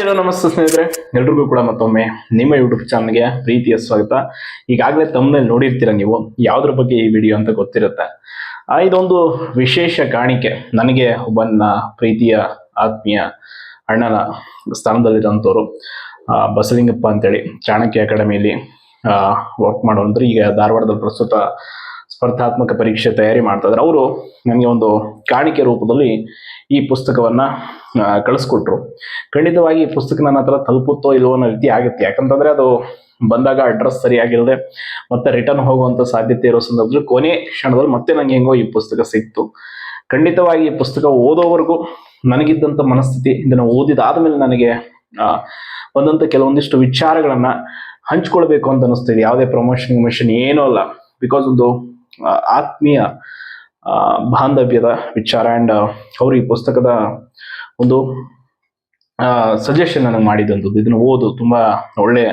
Hello, ನಮಸ್ತೆ ಸ್ನೇಹಿತರೆ. ಎಲ್ರಿಗೂ ಕೂಡ ಮತ್ತೊಮ್ಮೆ ನಿಮ್ಮ ಯೂಟ್ಯೂಬ್ ಚಾನಲ್ಗೆ ಪ್ರೀತಿಯ ಸ್ವಾಗತ. ಈಗಾಗಲೇ ತಮ್ಮಲ್ಲಿ ನೋಡಿರ್ತೀರ ನೀವು? ಯಾವ್ದ್ರ ಬಗ್ಗೆ ಈ ವಿಡಿಯೋ ಅಂತ ಗೊತ್ತಿರುತ್ತೆ? ಇದೊಂದು ವಿಶೇಷ ಕಾಣಿಕೆ. ನನಗೆ ಒಬ್ಬನ ಪ್ರೀತಿಯ ಆತ್ಮೀಯ ಅಣ್ಣನ ಸ್ಥಾನದಲ್ಲಿರೋಂಥವ್ರು ಬಸಲಿಂಗಪ್ಪ ಅಂತೇಳಿ, ಚಾಣಕ್ಯ ಅಕಾಡೆಮಿಯಲ್ಲಿ ವರ್ಕ್ ಮಾಡೋಂದ್ರೆ ಈಗ ಧಾರವಾಡದಲ್ಲಿ ಪ್ರಸ್ತುತ ಸ್ಪರ್ಧಾತ್ಮಕ ಪರೀಕ್ಷೆ ತಯಾರಿ ಮಾಡ್ತಾ ಇದ್ದಾರೆ ಅವರು ನನಗೆ ಒಂದು ಕಾಣಿಕೆ ರೂಪದಲ್ಲಿ ಈ ಪುಸ್ತಕವನ್ನ ಕಳಿಸ್ಕೊಟ್ರು. ಖಂಡಿತವಾಗಿ ಈ ಪುಸ್ತಕ ನನ್ನ ಹತ್ರ ತಲುಪುತ್ತೋ ಇಲ್ಲವೋ ಅನ್ನೋ ರೀತಿ ಆಗುತ್ತೆ. ಯಾಕಂತಂದರೆ ಅದು ಬಂದಾಗ ಅಡ್ರೆಸ್ ಸರಿಯಾಗಿಲ್ಲದೆ ಮತ್ತೆ ರಿಟರ್ನ್ ಹೋಗುವಂತ ಸಾಧ್ಯತೆ ಇರೋ ಸಂದರ್ಭದಲ್ಲಿ ಕೊನೆ ಕ್ಷಣದಲ್ಲಿ ಮತ್ತೆ ನನಗೆ ಹೆಂಗೋ ಈ ಪುಸ್ತಕ ಸಿಕ್ತು. ಖಂಡಿತವಾಗಿ ಈ ಪುಸ್ತಕ ಓದೋವರೆಗೂ ನನಗಿದ್ದಂಥ ಮನಸ್ಥಿತಿ ಇದನ್ನು ಓದಿದಾದ್ಮೇಲೆ ನನಗೆ ಬಂದಂಥ ಕೆಲವೊಂದಿಷ್ಟು ವಿಚಾರಗಳನ್ನು ಹಂಚ್ಕೊಳ್ಬೇಕು ಅಂತ ಅನಿಸ್ತಿದೆ. ಯಾವುದೇ ಪ್ರಮೋಷನ್ ಮಿಷನ್ ಏನೂ ಅಲ್ಲ. ಬಿಕಾಸ್ ಒಂದು ಆತ್ಮೀಯ ಬಾಂಧವ್ಯದ ವಿಚಾರ ಅಂಡ್ ಅವರು ಈ ಪುಸ್ತಕದ ಒಂದು ಸಜೆಷನ್ ನನಗೆ ಮಾಡಿದಂಥದ್ದು. ಇದನ್ನು ಓದು, ತುಂಬ ಒಳ್ಳೆಯ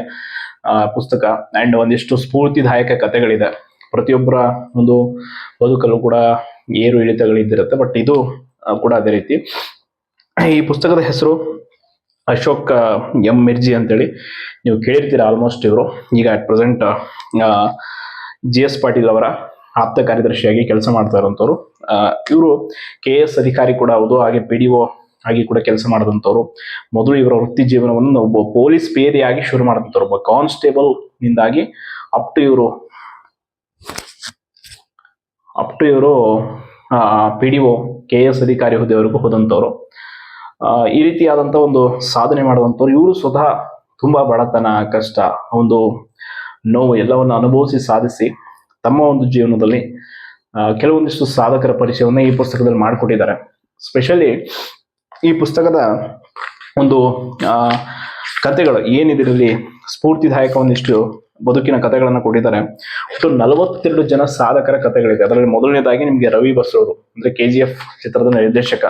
ಪುಸ್ತಕ ಆ್ಯಂಡ್ ಒಂದಿಷ್ಟು ಸ್ಫೂರ್ತಿದಾಯಕ ಕಥೆಗಳಿದೆ. ಪ್ರತಿಯೊಬ್ಬರ ಒಂದು ಬದುಕಲ್ಲೂ ಕೂಡ ಏರು ಇಳಿತಗಳಿದ್ದಿರುತ್ತೆ ಬಟ್ ಇದು ಕೂಡ ಅದೇ ರೀತಿ. ಈ ಪುಸ್ತಕದ ಹೆಸರು ಅಶೋಕ್ ಎಂ. ಮಿರ್ಜಿ ಅಂತೇಳಿ. ನೀವು ಕೇಳಿರ್ತೀರ ಆಲ್ಮೋಸ್ಟ್ ಇವರು. ಈಗ at present G. S. Patil ಅವರ ಆಪ್ತ ಕಾರ್ಯದರ್ಶಿಯಾಗಿ ಕೆಲಸ ಮಾಡ್ತಾ ಇವರು ಕೆ ಎಸ್ ಅಧಿಕಾರಿ ಕೂಡ ಹೌದು, ಹಾಗೆ ಪಿ ಡಿ ಆಗಿ ಕೂಡ ಕೆಲಸ ಮಾಡಿದಂಥವ್ರು. ಮೊದಲು ಇವರ ವೃತ್ತಿ ಜೀವನವನ್ನು ಒಬ್ಬ ಪೊಲೀಸ್ ಪೇದೆಯಾಗಿ ಶುರು ಮಾಡಿದಂಥವ್ರು. ಒಬ್ಬ ಕಾನ್ಸ್ಟೇಬಲ್ ನಿಂದಾಗಿ ಅಪ್ ಟು ಇವರು ಅಪ್ ಟು ಇವರು P D O K S ಅಧಿಕಾರಿ ಹುದ್ದೆವರೆಗೂ ಹೋದಂಥವ್ರು. ಈ ರೀತಿಯಾದಂಥ ಒಂದು ಸಾಧನೆ ಮಾಡುವಂಥವ್ರು. ಇವರು ಸ್ವತಃ ತುಂಬಾ ಬಡತನ, ಕಷ್ಟ ಒಂದು ನೋವು ಎಲ್ಲವನ್ನು ಅನುಭವಿಸಿ ಸಾಧಿಸಿ ತಮ್ಮ ಒಂದು ಜೀವನದಲ್ಲಿ ಕೆಲವೊಂದಿಷ್ಟು ಸಾಧಕರ ಪರಿಚಯವನ್ನ ಈ ಪುಸ್ತಕದಲ್ಲಿ ಮಾಡಿಕೊಟ್ಟಿದ್ದಾರೆ. ಸ್ಪೆಷಲಿ ಈ ಪುಸ್ತಕದ ಒಂದು ಕತೆಗಳು ಏನಿದ್ರಲ್ಲಿ ಸ್ಫೂರ್ತಿದಾಯಕ ಒಂದಿಷ್ಟು ಬದುಕಿನ ಕಥೆಗಳನ್ನು ಕೊಟ್ಟಿದ್ದಾರೆ. ಒಟ್ಟು ನಲವತ್ತೆರಡು ಜನ ಸಾಧಕರ ಕಥೆಗಳಿದೆ. ಅದರಲ್ಲಿ ಮೊದಲನೇದಾಗಿ ನಿಮಗೆ ರವಿ ಬಸ್ರವರು ಅಂದ್ರೆ ಕೆ ಜಿ ಎಫ್ ಚಿತ್ರದ ನಿರ್ದೇಶಕ,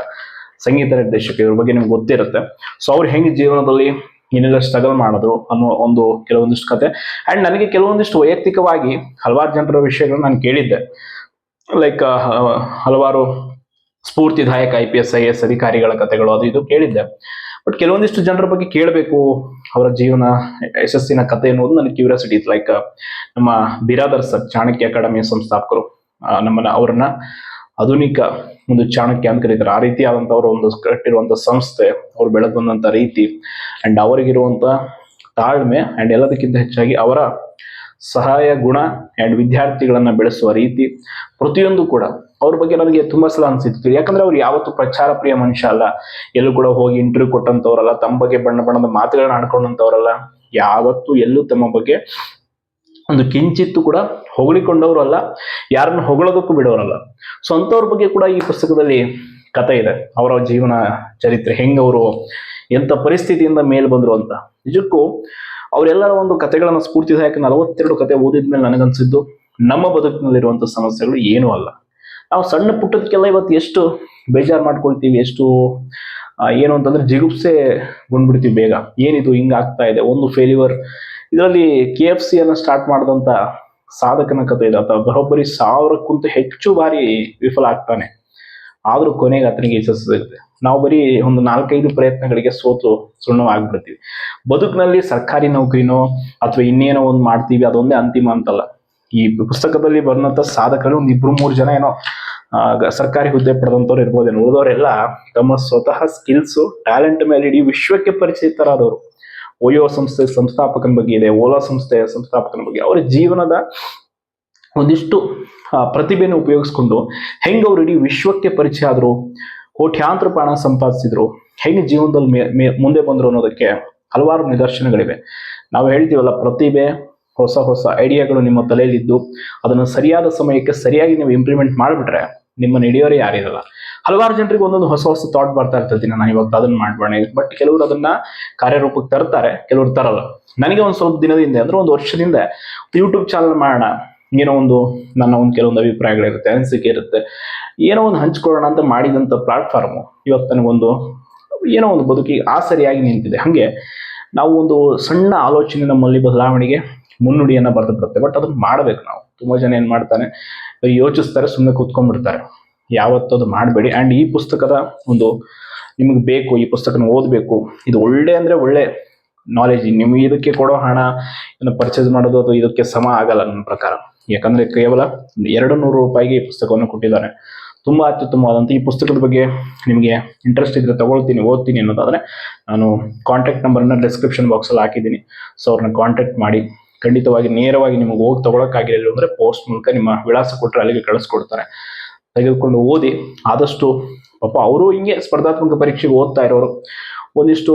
ಸಂಗೀತ ನಿರ್ದೇಶಕ ಇವ್ರ ಬಗ್ಗೆ ನಿಮ್ಗೆ ಗೊತ್ತಿರುತ್ತೆ. ಸೊ ಅವ್ರು ಹೆಂಗೆ ಜೀವನದಲ್ಲಿ ಏನೆಲ್ಲ ಸ್ಟ್ರಗಲ್ ಮಾಡಿದ್ರು ಅನ್ನೋ ಒಂದು ಕೆಲವೊಂದಿಷ್ಟು ಕತೆ. ಅಂಡ್ ನನಗೆ ಕೆಲವೊಂದಿಷ್ಟು ವೈಯಕ್ತಿಕವಾಗಿ ಹಲವಾರು ಜನರ ವಿಷಯಗಳನ್ನ ನಾನು ಕೇಳಿದ್ದೆ. ಲೈಕ್ ಹಲವಾರು ಸ್ಫೂರ್ತಿದಾಯಕ I P S I S ಅಧಿಕಾರಿಗಳ ಕಥೆಗಳು ಅದು ಇದು ಕೇಳಿದ್ದೆ. ಬಟ್ ಕೆಲವೊಂದಿಷ್ಟು ಜನರ ಬಗ್ಗೆ ಕೇಳಬೇಕು, ಅವರ ಜೀವನ ಯಶಸ್ಸಿನ ಕಥೆ ಅನ್ನೋದು ನನಗೆ ಕ್ಯೂರಿಯಾಸಿಟಿ ಇತ್ತು. ಲೈಕ್ ನಮ್ಮ ಬಿರಾದರ್ ಸರ್ ಚಾಣಕ್ಯ ಅಕಾಡೆಮಿಯ ಸಂಸ್ಥಾಪಕರು ನಮ್ಮನ್ನ ಅವರನ್ನ ಆಧುನಿಕ ಒಂದು ಚಾಣಕ್ಯ ಅಂತ ಕರೀತಾರೆ. ಆ ರೀತಿಯಾದಂಥವ್ರ ಒಂದು ಕಟ್ಟಿರುವಂತ ಸಂಸ್ಥೆ, ಅವ್ರು ಬೆಳೆದು ಬಂದಂತ ರೀತಿ. ಅಂಡ್ ಅವರಿಗಿರುವಂತ ತಾಳ್ಮೆ ಅಂಡ್ ಎಲ್ಲದಕ್ಕಿಂತ ಹೆಚ್ಚಾಗಿ ಅವರ ಸಹಾಯ, ಗುಣ ಅಂಡ್ ವಿದ್ಯಾರ್ಥಿಗಳನ್ನ ಬೆಳೆಸುವ ರೀತಿ ಪ್ರತಿಯೊಂದು ಕೂಡ ಅವ್ರ ಬಗ್ಗೆ ನನಗೆ ತುಂಬಾ ಸಲ ಅನ್ಸಿತ್ತು. ಯಾಕಂದ್ರೆ ಅವ್ರು ಯಾವತ್ತು ಪ್ರಚಾರ ಪ್ರಿಯ ಮನುಷ್ಯ ಅಲ್ಲ. ಎಲ್ಲೂ ಕೂಡ ಹೋಗಿ ಇಂಟರ್ವ್ಯೂ ಕೊಟ್ಟಂತವ್ರಲ್ಲ, ತಮ್ಮ ಬಗ್ಗೆ ಬಣ್ಣ ಬಣ್ಣದ ಮಾತುಗಳನ್ನ ಆಡ್ಕೊಂಡಂತವ್ರಲ್ಲ, ಯಾವತ್ತು ಎಲ್ಲೂ ತಮ್ಮ ಬಗ್ಗೆ ಒಂದು ಕಿಂಚಿತ್ತು ಕೂಡ ಹೊಗಳಿಕೊಂಡವರು ಅಲ್ಲ, ಯಾರನ್ನು ಹೊಗಳೋದಕ್ಕೂ ಬಿಡೋರಲ್ಲ. ಸೊ ಅಂಥವ್ರ ಬಗ್ಗೆ ಕೂಡ ಈ ಪುಸ್ತಕದಲ್ಲಿ ಕಥೆ ಇದೆ. ಅವರ ಜೀವನ ಚರಿತ್ರೆ ಹೆಂಗವರು ಎಂಥ ಪರಿಸ್ಥಿತಿಯಿಂದ ಮೇಲೆ ಬಂದರು ಅಂತ. ನಿಜಕ್ಕೂ ಅವರೆಲ್ಲರ ಒಂದು ಕಥೆಗಳನ್ನ ಸ್ಫೂರ್ತಿದಾಯಕ ನಲವತ್ತೆರಡು ಕತೆ ಓದಿದ್ಮೇಲೆ ನನಗನ್ಸಿದ್ದು, ನಮ್ಮ ಬದುಕಿನಲ್ಲಿರುವಂಥ ಸಮಸ್ಯೆಗಳು ಏನೂ ಅಲ್ಲ. ನಾವು ಸಣ್ಣ ಪುಟ್ಟದಕ್ಕೆಲ್ಲ ಇವತ್ತು ಎಷ್ಟು ಬೇಜಾರು ಮಾಡ್ಕೊಳ್ತೀವಿ, ಎಷ್ಟು ಏನು ಅಂತಂದ್ರೆ ಜಿಗುಪ್ಸೆ ಗೊಂಡ್ಬಿಡ್ತೀವಿ ಬೇಗ. ಏನಿದು ಹಿಂಗಾಗ್ತಾ ಇದೆ, ಒಂದು ಫೇಲ್ಯೂರ್ ಇದರಲ್ಲಿ ಕೆ ಎಫ್ ಸಿ ಅನ್ನ ಸ್ಟಾರ್ಟ್ ಮಾಡಿದಂತ ಸಾಧಕನ ಕಥೆ ಇದೆ. ಅಥವಾ ಬರೋಬ್ಬರಿ ಸಾವಿರಕ್ಕಿಂತ ಹೆಚ್ಚು ಬಾರಿ ವಿಫಲ ಆಗ್ತಾನೆ. ಆದ್ರೂ ಕೊನೆಗೆ ಆತನಿಗೆ ಯಶಸ್ಸು ಸಿಗುತ್ತೆ. ನಾವು ಬರೀ ಒಂದು ನಾಲ್ಕೈದು ಪ್ರಯತ್ನಗಳಿಗೆ ಸೋತು ಸುಣ್ಣವಾಗ್ಬಿಡ್ತೀವಿ ಬದುಕಿನಲ್ಲಿ ಸರ್ಕಾರಿ ನೌಕರಿನೋ ಅಥವಾ ಇನ್ನೇನೋ ಒಂದು ಮಾಡ್ತೀವಿ, ಅದೊಂದೇ ಅಂತಿಮ ಅಂತಲ್ಲ. ಈ ಪುಸ್ತಕದಲ್ಲಿ ಬಂದಂತ ಸಾಧಕರು ಒಂದು ಇಬ್ರು ಮೂರು ಜನ ಏನೋ ಸರ್ಕಾರಿ ಹುದ್ದೆ ಪಡೆದಂತವ್ರು ಇರ್ಬೋದೇನೋ, ಉಳಿದವರೆಲ್ಲ ತಮ್ಮ ಸ್ವತಃ ಸ್ಕಿಲ್ಸ್ ಟ್ಯಾಲೆಂಟ್ ಮೇಲೆ ಇಡೀ ವಿಶ್ವಕ್ಕೆ ಪರಿಚಿತರಾದವರು. ಓಯೋ ಸಂಸ್ಥೆ, ಸಂಸ್ಥಾಪಕನ ಬಗ್ಗೆ ಇದೆ, ಓಲಾ ಸಂಸ್ಥೆಯ ಸಂಸ್ಥಾಪಕನ ಬಗ್ಗೆ. ಅವರ ಜೀವನದ ಒಂದಿಷ್ಟು ಪ್ರತಿಭೆಯನ್ನು ಉಪಯೋಗಿಸ್ಕೊಂಡು ಹೆಂಗೆ ಅವ್ರು ಇಡೀ ವಿಶ್ವಕ್ಕೆ ಪರಿಚಯ ಆದ್ರು, ಕೋಟ್ಯಾಂತರ ಪ್ರಾಣ ಸಂಪಾದಿಸಿದ್ರು, ಹೆಂಗ್ ಜೀವನದಲ್ಲಿ ಮೇ- ಮುಂದೆ ಬಂದರು ಅನ್ನೋದಕ್ಕೆ ಹಲವಾರು ನಿದರ್ಶನಗಳಿವೆ. ನಾವು ಹೇಳ್ತೀವಲ್ಲ, ಪ್ರತಿಭೆ, ಹೊಸ ಹೊಸ ಐಡಿಯಾಗಳು ನಿಮ್ಮ ತಲೆಯಲ್ಲಿದ್ದು, ಅದನ್ನು ಸರಿಯಾದ ಸಮಯಕ್ಕೆ ಸರಿಯಾಗಿ ನೀವು ಇಂಪ್ಲಿಮೆಂಟ್ ಮಾಡಿಬಿಟ್ರೆ ನಿಮ್ಮನ್ನು ಹಿಡಿಯೋರೇ ಯಾರಿರಲ್ಲ ಹಲವಾರು ಜನರಿಗೆ ಒಂದೊಂದು ಹೊಸ ಹೊಸ ಥಾಟ್ ಬರ್ತಾ ಇರ್ತದೆ ನಾನು ಇವತ್ತು ಅದನ್ನ ಮಾಡ್ಬೋಣ. ಬಟ್ ಕೆಲವರು ಅದನ್ನ ಕಾರ್ಯರೂಪಕ್ಕೆ ತರ್ತಾರೆ, ಕೆಲವರು ತರಲ್ಲ. ನನಗೆ ಒಂದು ಸ್ವಲ್ಪ ದಿನದಿಂದ ಅಂದ್ರೆ ಒಂದು ವರ್ಷದಿಂದ ಯೂಟ್ಯೂಬ್ ಚಾನಲ್ ಮಾಡೋಣ, ಏನೋ ಒಂದು ನನ್ನ ಒಂದು ಕೆಲವೊಂದು ಅಭಿಪ್ರಾಯಗಳಿರುತ್ತೆ ಅನಿಸಿಕೆ ಇರುತ್ತೆ. ಏನೋ ಒಂದು ಹಂಚ್ಕೊಳ್ಳೋಣ ಅಂತ ಮಾಡಿದಂಥ ಪ್ಲಾಟ್ಫಾರ್ಮು ಇವತ್ತು ನನಗೊಂದು ಏನೋ ಒಂದು ಬದುಕಿಗೆ ಆಸರಿಯಾಗಿ ನಿಂತಿದೆ. ಹಾಗೆ ನಾವು ಒಂದು ಸಣ್ಣ ಆಲೋಚನೆ, ನಮ್ಮಲ್ಲಿ ಬದಲಾವಣೆಗೆ ಮುನ್ನುಡಿಯನ್ನ ಬರೆದು ಬರುತ್ತೆ ಬಟ್ ಅದನ್ನ ಮಾಡ್ಬೇಕು ನಾವು. ತುಂಬಾ ಜನ ಏನ್ ಮಾಡ್ತಾನೆ ಯೋಚಿಸ್ತಾರೆ ಸುಮ್ಮನೆ ಕೂತ್ಕೊಂಡ್ಬಿಡ್ತಾರೆ. ಯಾವತ್ತೂ ಅದು ಮಾಡಬೇಡಿ. ಆ್ಯಂಡ್ ಈ ಪುಸ್ತಕದ ಒಂದು ನಿಮಗೆ ಬೇಕು, ಈ ಪುಸ್ತಕನ ಓದಬೇಕು, ಇದು ಒಳ್ಳೆ ಅಂದರೆ ಒಳ್ಳೆ ನಾಲೆಜ್ ನಿಮ್ಗೆ ಇದಕ್ಕೆ ಕೊಡೋ ಹಣ, ಇದನ್ನು ಪರ್ಚೇಸ್ ಮಾಡೋದು ಅದು ಇದಕ್ಕೆ ಸಮ ಆಗಲ್ಲ ನನ್ನ ಪ್ರಕಾರ. ಯಾಕಂದರೆ ಕೇವಲ ಎರಡು ನೂರು ರೂಪಾಯಿಗೆ ಈ ಪುಸ್ತಕವನ್ನು ಕೊಟ್ಟಿದ್ದಾರೆ. ತುಂಬ ಅತ್ಯುತ್ತಮವಾದಂಥ ಈ ಪುಸ್ತಕದ ಬಗ್ಗೆ ನಿಮಗೆ ಇಂಟ್ರೆಸ್ಟ್ ಇದ್ರೆ ತಗೊಳ್ತೀನಿ, ಓದ್ತೀನಿ ಅನ್ನೋದಾದರೆ ನಾನು ಕಾಂಟ್ಯಾಕ್ಟ್ ನಂಬರನ್ನು ಡಿಸ್ಕ್ರಿಪ್ಷನ್ ಬಾಕ್ಸಲ್ಲಿ ಹಾಕಿದ್ದೀನಿ. ಸೊ ಅವ್ರನ್ನ ಕಾಂಟ್ಯಾಕ್ಟ್ ಮಾಡಿ, ಖಂಡಿತವಾಗಿ ನೇರವಾಗಿ ನಿಮಗೆ ಹೋಗಿ ತಗೊಳಕ್ಕಾಗಿರಲಿಲ್ಲ ಅಂದರೆ ಪೋಸ್ಟ್ ಮೂಲಕ ನಿಮ್ಮ ವಿಳಾಸ ಕೊಟ್ಟರೆ ಅಲ್ಲಿಗೆ ಕಳಿಸ್ಕೊಡ್ತಾರೆ. ತೆಗೆದುಕೊಂಡು ಓದಿ ಆದಷ್ಟು ಪಾಪ ಅವರು ಹಿಂಗೆ ಸ್ಪರ್ಧಾತ್ಮಕ ಪರೀಕ್ಷೆಗೆ ಓದ್ತಾ ಇರೋರು ಒಂದಿಷ್ಟು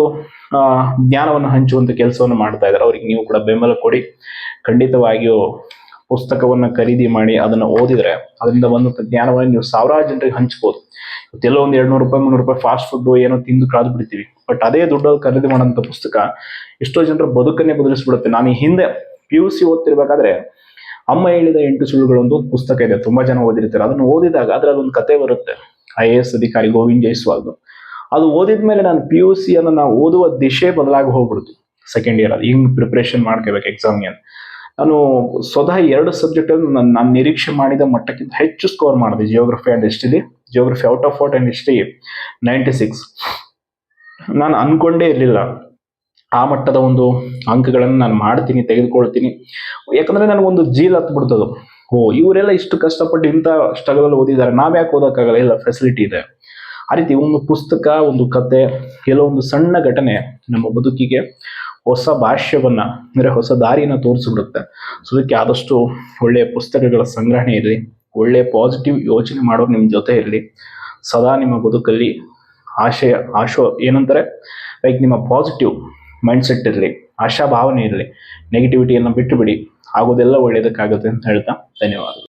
ಜ್ಞಾನವನ್ನು ಹಂಚುವಂತ ಕೆಲಸವನ್ನು ಮಾಡ್ತಾ ಇದ್ದಾರೆ. ಅವ್ರಿಗೆ ನೀವು ಕೂಡ ಬೆಂಬಲ ಕೊಡಿ. ಖಂಡಿತವಾಗಿಯೂ ಪುಸ್ತಕವನ್ನು ಖರೀದಿ ಮಾಡಿ ಅದನ್ನು ಓದಿದರೆ ಅದರಿಂದ ಬಂದಂತ ಜ್ಞಾನವನ್ನು ನೀವು ಸಾವಿರಾರು ಜನರಿಗೆ ಹಂಚ್ಬೋದು. ಇವತ್ತೆಲ್ಲೋ ಒಂದು ಎರಡು ನೂರು ರೂಪಾಯಿ, ಮುನ್ನೂರು ರೂಪಾಯಿ ಫಾಸ್ಟ್ ಫುಡ್ ಏನೋ ತಿಂದು ಕಳೆದು ಬಿಡ್ತೀವಿ. ಬಟ್ ಅದೇ ದುಡ್ಡಲ್ಲಿ ಖರೀದಿ ಮಾಡೋಂಥ ಪುಸ್ತಕ ಎಷ್ಟೋ ಜನರ ಬದುಕನ್ನೇ ಬದಲಿಸ್ಬಿಡುತ್ತೆ. ನಾನು ಹಿಂದೆ ಪಿ ಯು ಸಿ ಓದ್ತಿರ್ಬೇಕಾದ್ರೆ ಅಮ್ಮ ಹೇಳಿದ ಎಂಟು ಸುಳ್ಳುಗಳು ಒಂದು ಪುಸ್ತಕ ಇದೆ, ತುಂಬಾ ಜನ ಓದಿರ್ತಾರೆ. ಅದನ್ನು ಓದಿದಾಗ ಅದ್ರಲ್ಲಿ ಒಂದು ಕತೆ ಬರುತ್ತೆ. ಐ ಎ ಎಸ್ ಅಧಿಕಾರಿ ಗೋವಿಂದ್ ಜೈಸ್ವಾಲ್ದು ಅದು ಓದಿದ ಮೇಲೆ ನಾನು ಪಿ ಯು ಸಿ ಅನ್ನು ನಾವು ಓದುವ ದಿಶೆ ಬದಲಾಗಿ ಹೋಗ್ಬಿಡ್ತು ಸೆಕೆಂಡ್ ಇಯರ್ ಅಲ್ಲಿ. ಹಿಂಗ್ ಪ್ರಿಪ್ರೇಷನ್ ಮಾಡ್ಕೋಬೇಕು ಎಕ್ಸಾಮ್ಗೆ ನಾನು ಸ್ವತಃ ಎರಡು ಸಬ್ಜೆಕ್ಟ್ ನಾನು ನಾನು ನಿರೀಕ್ಷೆ ಮಾಡಿದ ಮಟ್ಟಕ್ಕಿಂತ ಹೆಚ್ಚು ಸ್ಕೋರ್ ಮಾಡಿದೆ. Geography and history geography out of forty and history ninety six ನಾನು ಅನ್ಕೊಂಡೇ ಇರಲಿಲ್ಲ. ಆ ಮಟ್ಟದ ಒಂದು ಅಂಕಗಳನ್ನು ನಾನು ಮಾಡ್ತೀನಿ, ತೆಗೆದುಕೊಳ್ತೀನಿ. ಯಾಕಂದ್ರೆ ನನಗೊಂದು ಜೀಲ್ ಹತ್ಬಿಡ್ತದು ಓ, ಇವರೆಲ್ಲ ಇಷ್ಟು ಕಷ್ಟಪಟ್ಟು ಇಂಥ ಸ್ಟ್ರಗಲ್ ಓದಿದ್ದಾರೆ. ನಾವು ಯಾಕೆ ಓದೋಕ್ಕಾಗಲ್ಲ? ಇಲ್ಲ ಫೆಸಿಲಿಟಿ ಇದೆ. ಆ ರೀತಿ ಒಂದು ಪುಸ್ತಕ, ಒಂದು ಕತೆ ಕೆಲವೊಂದು ಸಣ್ಣ ಘಟನೆ ನಮ್ಮ ಬದುಕಿಗೆ ಹೊಸ ಭಾಷ್ಯವನ್ನು, ಅಂದ್ರೆ ಹೊಸ ದಾರಿಯನ್ನು ತೋರಿಸ್ಬಿಡುತ್ತೆ. ಸೊ ಅದಕ್ಕೆ ಆದಷ್ಟು ಒಳ್ಳೆಯ ಪುಸ್ತಕಗಳ ಸಂಗ್ರಹಣೆ ಇರಲಿ ಒಳ್ಳೆಯ ಪಾಸಿಟಿವ್ ಯೋಚನೆ ಮಾಡೋರು ನಿಮ್ಮ ಜೊತೆ ಇರಲಿ. ಸದಾ ನಿಮ್ಮ ಬದುಕಲ್ಲಿ ಆಶಯ, ಆಶೋ, ಏನಂತಾರೆ? ಲೈಕ್ ನಿಮ್ಮ ಪಾಸಿಟಿವ್ ಮೈಂಡ್ ಸೆಟ್ ಇರಲಿ ಆಶಾಭಾವನೆ ಇರಲಿ ನೆಗೆಟಿವಿಟಿಯನ್ನು ಬಿಟ್ಟು ಬಿಡಿ ಆಗೋದೆಲ್ಲ ಒಳ್ಳೆಯದಕ್ಕಾಗುತ್ತೆ ಅಂತ ಹೇಳ್ತಾ ಧನ್ಯವಾದ